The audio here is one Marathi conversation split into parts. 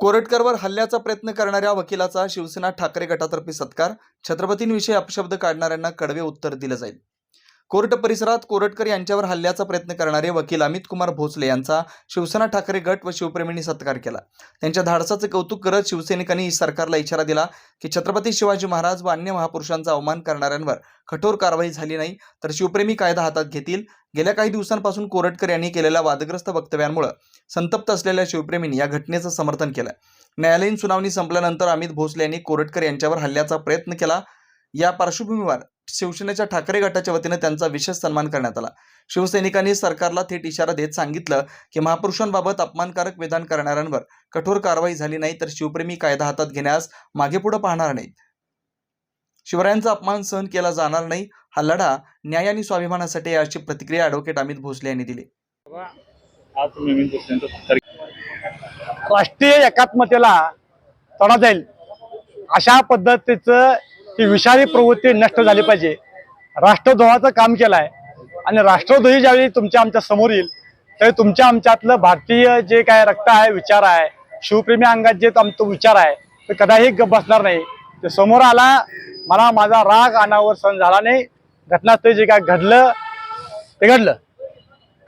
कोरटकरवर हल्ल्याचा प्रयत्न करणाऱ्या वकिलाचा शिवसेना ठाकरे गटातर्फे सत्कार. छत्रपतींविषयी अपशब्द काढणाऱ्यांना कडवे उत्तर दिलं जाईल. कोर्ट परिसरात कोरटकर यांच्यावर हल्ल्याचा प्रयत्न करणारे वकील अमित कुमार भोसले यांचा शिवसेना ठाकरे गट व शिवप्रेमींनी सत्कार केला. त्यांच्या धाडसाचं कौतुक करत शिवसैनिकांनी सरकारला इशारा दिला की छत्रपती शिवाजी महाराज व अन्य महापुरुषांचा अवमान करणाऱ्यांवर कठोर कारवाई झाली नाही तर शिवप्रेमी कायदा हातात घेतील. गेल्या काही दिवसांपासून कोरटकर यांनी केलेल्या वादग्रस्त वक्तव्यांमुळे संतप्त असलेल्या शिवप्रेमींनी या घटनेचं समर्थन केलं. न्यायालयीन सुनावणी संपल्यानंतर अमित भोसले यांनी कोरटकर यांच्यावर हल्ल्याचा प्रयत्न केला. या पार्श्वभूमीवर शिवसेनेच्या ठाकरे गटाच्या वतीनं त्यांचा विशेष सन्मान करण्यात आला. शिवसैनिकांनी सरकारला थेट इशारा देत सांगितलं की महापुरुषांबाबत अपमानकारक विधान करणाऱ्यांवर कठोर कारवाई झाली नाही तर शिवप्रेमी कायदा हातात घेण्यास मागेपुढे पाहणार नाहीत. शिवरायांचा अपमान सहन केला जाणार नाही हा लढा न्याय आणि स्वाभिमानासाठी अशी प्रतिक्रिया ॲडव्होकेट अमित भोसले यांनी दिली. राष्ट्रीय एकात्मतेला तडा जाईल. अशा पद्धतीचं ही विषारी प्रवृत्ती नष्ट झाली पाहिजे. राष्ट्रद्रोहाचं काम केलं आहे आणि राष्ट्रद्रोही ज्यावेळी तुमच्या आमच्यासमोर येईल त्यावेळी तुमच्या आमच्यातलं भारतीय जे काय रक्त आहे विचार आहे शिवप्रेमी अंगात जे आमचा विचार आहे ते कदाही गप बसणार नाही. ते समोर आला मला माझा राग अनावर सण झाला नाही. घटनास्थळी जे काय घडलं ते घडलं.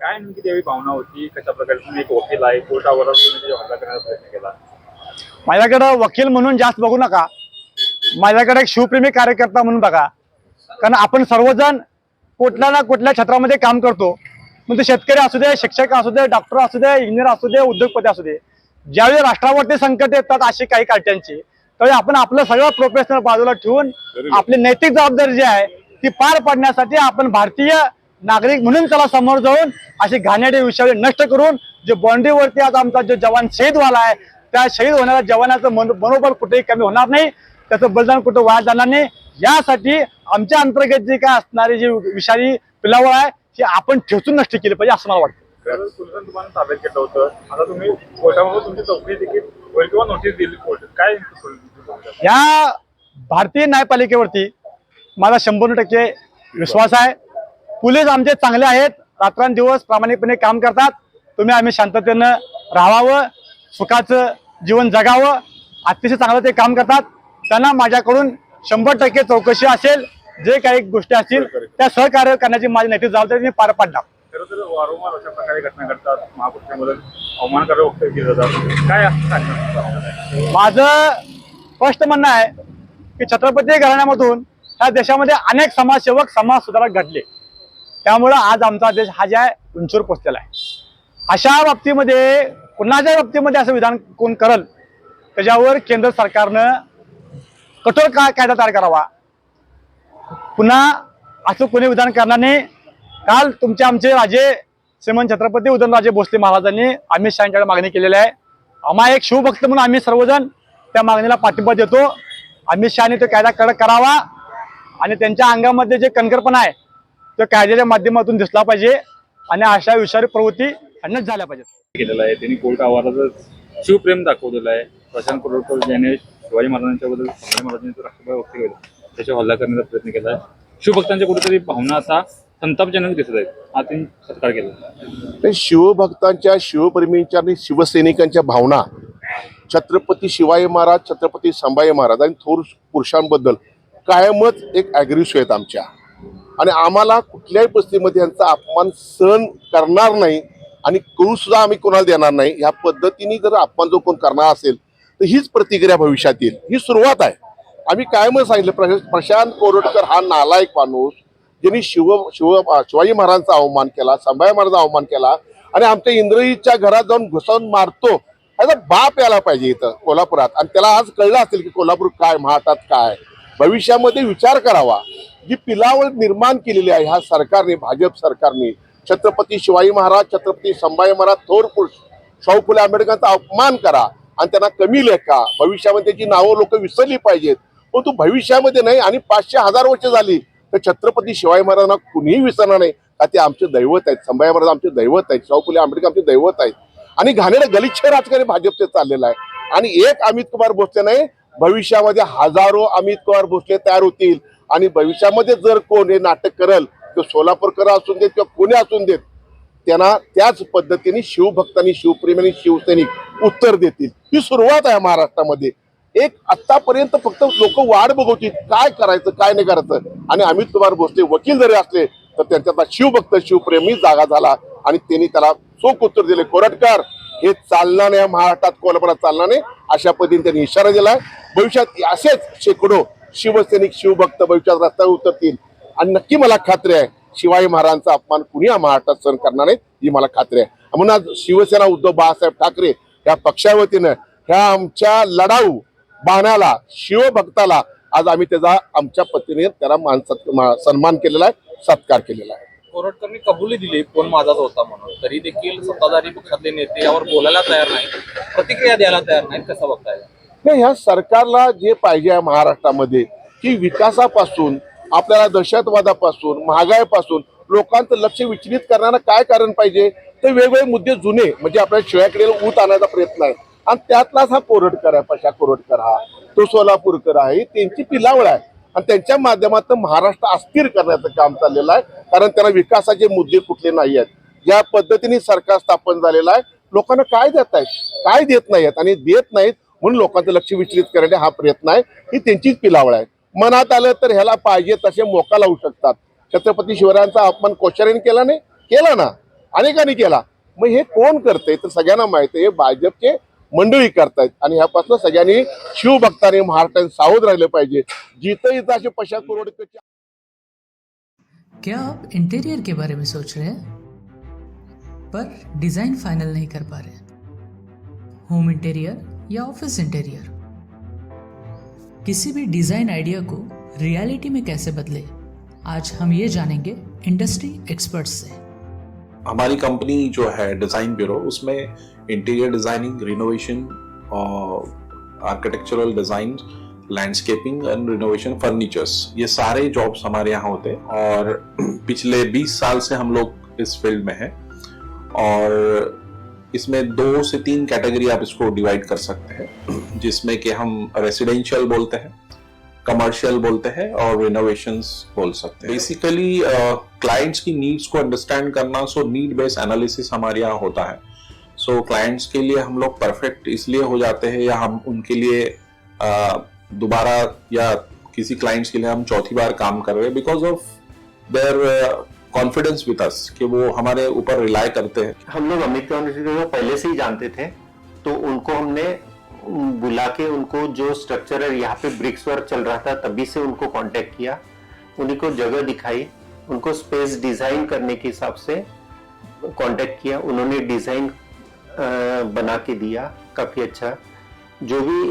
काय नेमकी त्यावेळी भावना होती? कशा प्रकारे तुम्ही एक वकील आहे कोर्टावर तुम्ही हल्ला करण्याचा प्रयत्न केला? माझ्याकडं वकील म्हणून जास्त बघू नका. माझ्याकडे एक शिवप्रेमी कार्यकर्ता म्हणून बघा. कारण आपण सर्वजण कुठल्या ना कुठल्या क्षेत्रामध्ये काम करतो. मग ते शेतकरी असू दे शिक्षक असू दे डॉक्टर असू दे इंजिनियर असू दे उद्योगपती असू दे. ज्यावेळी राष्ट्रावरती संकट येतात अशी काही कार्ट्यांची त्यावेळी आपण आपलं सगळं प्रोफेशनल बाजूला ठेवून आपली नैतिक जबाबदारी जी आहे ती पार पाडण्यासाठी आपण भारतीय नागरिक म्हणून त्याला समोर जाऊन अशी घाणेरडी विषयावरी नष्ट करून जे बॉन्ड्रीवरती आज आमचा जो जवान शहीद व्हायला आहे त्या शहीद होणाऱ्या जवानाचं मन- मनोबल कुठेही कमी होणार नाही. त्याचं बलिदान कुठं वाया जाणार नाही. यासाठी आमच्या अंतर्गत जी काय असणारी जी विषारी पिलावळ आहे ती आपण ठेचून नष्ट केली पाहिजे असं मला वाटतं. तर पोलिसांनी तुम्हाला ताब्यात घेतलं होतं. आता तुम्ही कोर्टामध्ये तुमची चौकशी देखील होईल किंवा नोटीस दिली कोर्ट काय नेमकी या भारतीय न्यायपालिकेवरती माझा शंभर टक्के विश्वास आहे. पोलीस आमचे चांगले आहेत. रात्रंदिवस प्रामाणिकपणे काम करतात. तुम्ही आम्ही शांततेनं राहावं सुखाचं जीवन जगावं. अतिशय चांगलं ते काम करतात. त्यांना माझ्याकडून शंभर टक्के चौकशी असेल जे काही गोष्टी असतील त्या सहकार्य करण्याची माझी नैतिक जबाबदारी मी पार पाडणार. खरं तर वारंवार अशा प्रकारे घटना घडतात महापुरुषांबद्दल अवमानकारक वक्तव्य केले जातात. काय असं सांगणार माझं स्पष्ट म्हणणं आहे की छत्रपती घराण्यामधून ह्या देशामध्ये अनेक समाजसेवक समाज सुधारक घडले. त्यामुळं आज आमचा देश हा जे आहे उंचीवर पोचलेला आहे. अशा बाबतीमध्ये कुणाच्या बाबतीमध्ये असं विधान कोण करल त्याच्यावर केंद्र सरकारनं कठोर का कायदा तयार करावा? पुन्हा असं कोणी विधान करणार नाही काल तुमचे आमचे राजे श्रीमंत छत्रपती उदयनराजे भोसले महाराजांनी अमित शहाच्याकडे मागणी केलेली आहे. आम्हा एक शिवभक्त म्हणून आम्ही सर्वजण त्या मागणीला पाठिंबा देतो. अमित शहाने तो कायदा कडक करावा आणि त्यांच्या अंगामध्ये जे कणकरपणा आहे तो कायद्याच्या माध्यमातून दिसला पाहिजे आणि अशा विषारी प्रवृत्ती अन्नच झाल्या पाहिजेत. केलेला आहे. त्यांनी कोर्ट आवाजाचं शिवप्रेम दाखवलेलं आहे. प्रशांत कोल्हटकर यांनी शिवाजी महाराजांच्या बद्दल संभाजी महाराजांचं राष्ट्रभाव व्यक्त केलं. त्याच्यावर हल्ला करण्याचा प्रयत्न केला. आहे शिवभक्तांच्या कुठेतरी भावना आता संतापजनक दिसत आहेत. हा त्यांनी सत्कार केला. शिवभक्तांच्या शिवप्रेमींच्या आणि शिवसैनिकांच्या भावना छत्रपती शिवाजी महाराज छत्रपती संभाजी महाराज आणि थोर पुरुषांबद्दल कायमच एक ॲग्रेसिव्ह आहेत आमच्या. आणि आम्हाला कुठल्याही परिस्थितीमध्ये यांचा अपमान सहन करणार नाही आणि करू सुद्धा आम्ही कोणाला देणार नाही. ह्या पद्धतीने जर अपमान जो कोण करणार असेल तर हीच प्रतिक्रिया भविष्यात येईल. ही सुरुवात आहे. आम्ही कायमच सांगितलं प्रशांत कोरटकर हा नालायक माणूस ज्यांनी शिव शिव शिवाजी महाराजांचा अवमान केला संभाजी महाराजांचा अवमान केला आणि आमच्या इंद्रजीच्या घरात जाऊन घुसवून मारतो. याचा बाप यायला पाहिजे इथं कोल्हापुरात. आणि त्याला आज कळलं असेल की कोल्हापूर काय महाटात काय. भविष्यामध्ये विचार करावा. जी पिलावळ निर्माण केलेली आहे ह्या सरकारने भाजप सरकारने छत्रपती शिवाजी महाराज छत्रपती संभाजी महाराज थोर पुरुष शाहू फुले आंबेडकरांचा अपमान करा. आणि त्यांना कमी लेखा. भविष्यामध्ये त्याची नावं लोक विसरली पाहिजेत. परंतु तू भविष्यामध्ये नाही आणि पाचशे हजार वर्ष झाली तर छत्रपती शिवाजी महाराजांना कुणीही विसरणार नाही. का ते आमचे दैवत आहेत. संभाजी महाराज आमचे दैवत आहेत. शाहू फुले आंबेडकर आमचे दैवत आहेत. आणि घाणेरं गलिच्छ राजकारण भाजपचे चाललेलं आहे. आणि एक अमित कुमार भोसले नाही भविष्यामध्ये हजारो अमित कुमार भोसले तयार होतील. आणि भविष्यामध्ये जर कोण हे नाटक करल किंवा सोलापूरकर असून देत किंवा कोणी असून देत त्यांना त्याच पद्धतीने शिवभक्तांनी शिवप्रेमी आणि शिवसैनिक उत्तर देतील. ही सुरुवात आहे महाराष्ट्रामध्ये. एक आतापर्यंत फक्त लोक वाट बघवतील काय करायचं काय नाही करायचं. आणि अमित कुमार भोसले वकील जरी असले तर त्यांच्यातला शिवभक्त शिवप्रेमी जागा झाला. आणि त्यांनी त्याला चोख उत्तर दिले. कोरटकर हे चालणार नाही महाराष्ट्रात कोल्हापुरात चालणार नाही अशा पद्धतीने त्यांनी इशारा दिलाय. भविष्यात असेच शेकडो शिवसैनिक शिवभक्त भविष्यात रस्त्यावर उतरतील. आणि नक्की मला खात्री आहे शिवाजी महाराजांचा अपमान कुणी या महाराष्ट्रात सहन करणार नाही ही मला खात्री आहे. म्हणून आज शिवसेना उद्धव बाळासाहेब ठाकरे या पक्षावतीनं ह्या आमच्या लढाऊ बाणाला शिवभक्ताला आज आम्ही त्याचा आमच्या पद्धतीने त्याला मान सन्मान केलेला आहे सत्कार केलेला आहे. कोरटकरनी कबुली दिली फोन माझाच होता म्हणून. तरी देखील सत्ताधारी पक्षातले नेते यावर बोलायला तयार नाही प्रतिक्रिया द्यायला तयार नाहीत कसं बघताय? नाही ह्या सरकारला जे पाहिजे आहे महाराष्ट्रामध्ये की विकासापासून आपल्याला दहशतवादापासून महागाईपासून लोकांचं लक्ष विचलित करणारं काय कारण पाहिजे? ते वेगवेगळे मुद्दे जुने म्हणजे आपल्या शिळ्याकडे ऊत आणायचा प्रयत्न आहे. आणि त्यातलाच हा कोरटकर आहे पशा कोरटकर हा. तो सोलापूरकर आहे ही त्यांची पिलावळ आहे. आणि त्यांच्या माध्यमातून महाराष्ट्र अस्थिर करण्याचं काम चाललेलं आहे. कारण त्यांना विकासाचे मुद्दे कुठले नाही आहेत. ज्या पद्धतीने सरकार स्थापन झालेलं आहे लोकांना काय देत आहेत? काय देत नाहीत आणि देत नाहीत म्हणून लोकांचं लक्ष विचलित करणे हा प्रयत्न आहे. ही त्यांचीच पिलावळ आहे. मनात आलं तर ह्याला पाहिजे तसे मोका लावू शकतात. छत्रपती शिवरायांचा अपमान कोश्यारीने केला नाही? केला ना. अनेकांनी केला. मग हे कोण करते तर सगळ्यांना माहिती आहे हे भाजपचे मंडळी करतायत. आणि ह्यापासून सगळ्यांनी शिवभक्तांनी महाराष्ट्राने सावध राहिले पाहिजे. जिथं इथं असे पशा करोडचे क्या आप इंटीरियर के बारे में सोच रहे हैं? पर डिज़ाइन फाइनल नहीं कर पा रहे होम इंटीरियर या ऑफिस इंटीरियर किसी भी डिज़ाइन आइडिया को रियलिटी में कैसे बदले, आज हम ये जानेंगे इंडस्ट्री एक्सपर्ट्स से। हमारी कंपनी जो है डिज़ाइन ब्यूरो उसमें इंटीरियर डिज़ाइनिंग रिनोवेशन और architectural design landscaping and renovation furnitures ये सारे जॉब्स हमारे यहाँ होते हैं। और पिछले 20 साल से हम लोग इस फ़ील्ड में हैं। और इसमें दो से तीन कैटेगरी आप इसको डिवाइड कर सकते हैं जिसमें कि हम रेसिडेंशियल बोलते हैं कमर्शियल बोलते हैं और रिनोवेशंस बोल सकते हैं। बेसिकली क्लाइंट्स की नीड्स को अंडरस्टैंड करना सो नीड बेस्ड एनालिसिस हमारे यहाँ होता है। सो so, क्लाइंट्स के लिए हम लोग परफेक्ट इसलिए हो जाते हैं या हम उनके लिए uh, दोबारा या किसी क्लाइंट्स के लिए हम चौथी बार काम कर रहे हैं because of their confidence with us कि वो हमारे ऊपर रिलाई करते हैं। हम लोग अमित को पहले से ही जानते थे तो उनको हमने बुला के उनको जो स्ट्रक्चर यहाँ पे ब्रिक्स वर्क चल रहा था, तभी से उनको कांटेक्ट किया। उन्हीं को जगह दिखाई, उनको स्पेस डिज़ाइन करने के हिसाब से कांटेक्ट किया। उन्होंने डिज़ाइन बना के दिया, काफ़ी अच्छा। जो भी